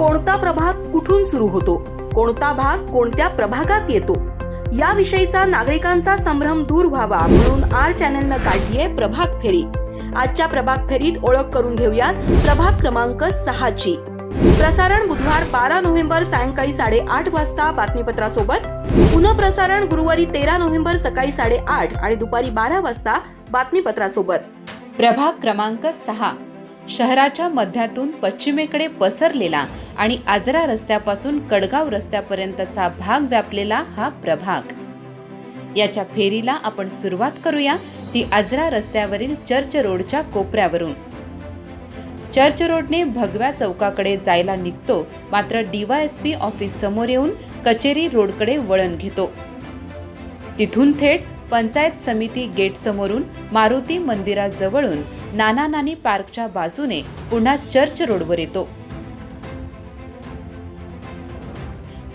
कोणता प्रभाग कुठून सुरू होतो? कोणता भाग कोणत्या प्रभागात येतो? याविषयीचा नागरिकांचा संभ्रम दूर व्हावा म्हणून आर चॅनलनं काढलीये प्रभाग फेरी. आजच्या प्रभाग फेरीत ओळख करून घेऊयात प्रभाग क्रमांक सहाची. प्रसारण बुधवार बारा नोव्हेंबर सायंकाळी साडेआठ वाजता बातमीपत्रासोबत. पुनःप्रसारण गुरुवारी तेरा नोव्हेंबर सकाळी साडेआठ आणि दुपारी बारा वाजता बातमीपत्रासोबत. प्रभाग क्रमांक सहा. शहराच्या मध्यातून पश्चिमेकडे पसरलेला आणि आजरा रस्त्यापासून कडगाव रस्त्यापर्यंतचा भाग व्यापलेला हा प्रभाग. याच्या फेरीला आपण सुरुवात करूया ती आजरा रस्त्यावरील चर्च रोडच्या कोपऱ्यावरून. चर्च रोडने भगव्या चौकाकडे जायला निघतो मात्र डीवायएसपी ऑफिस समोर येऊन कचेरी रोडकडे वळण घेतो. तिथून थेट पंचायत समिती गेट समोरून मारुती मंदिराजवळून नाना नानी पार्कच्या बाजूने पुन्हा चर्च रोडवर येतो.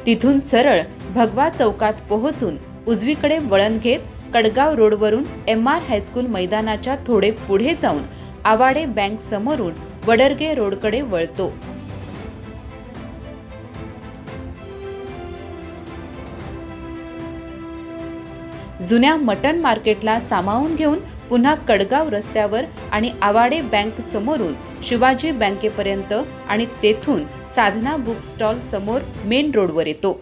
तिथून सरळ भगवा चौकात पोहोचून उजवीकडे वळण घेत कडगाव रोडवरून एम आर हायस्कूल मैदानाच्या थोडे पुढे जाऊन आवाडे बँक समोरून वडरगे रोडकडे वळतो. जुन्या मटण मार्केटला सामावून घेऊन पुन्हा कडगाव रस्त्यावर आणि आवाडे बँक समोरून शिवाजी बँकेपर्यंत आणि तेथून साधना बुक स्टॉल समोर मेन रोडवर येतो.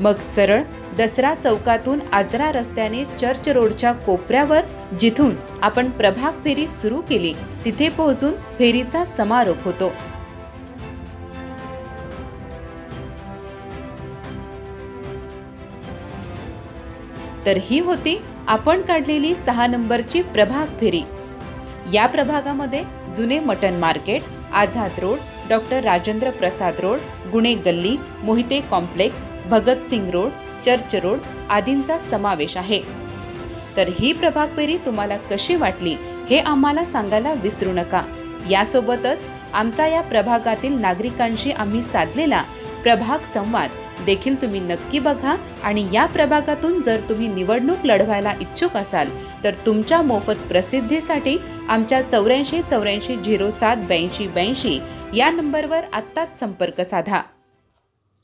मग सरळ दसरा चौकातून आजरा रस्त्याने चर्च रोडच्या कोपऱ्यावर जिथून आपण प्रभाग फेरी सुरू केली तिथे पोहोचून फेरीचा समारोप होतो. तर ही होती आपण काढलेली सहा नंबरची प्रभाग फेरी. या प्रभागामध्ये जुने mutton market Azad road doctor Rajendra Prasad road Gune गल्ली Mohite complex Bhagat Singh road church road आदींचा समावेश आहे. तर ही प्रभाग फेरी तुम्हाला कशी वाटली हे आम्हाला सांगायला विसरू नका. यासोबतच आमचा या प्रभागातील नागरिकांशी आम्ही साधलेला प्रभाग संवाद देखील तुम्ही नक्की बघा आणि या प्रभागातून जर तुम्ही निवडणूक लढवायला इच्छुक असाल तर तुमच्या मोफत प्रसिद्धीसाठी आमच्या चौऱ्याऐंशी चौऱ्याऐंशी झिरो सात ब्याऐंशी ब्याऐंशी या नंबरवर आत्ताच संपर्क साधा.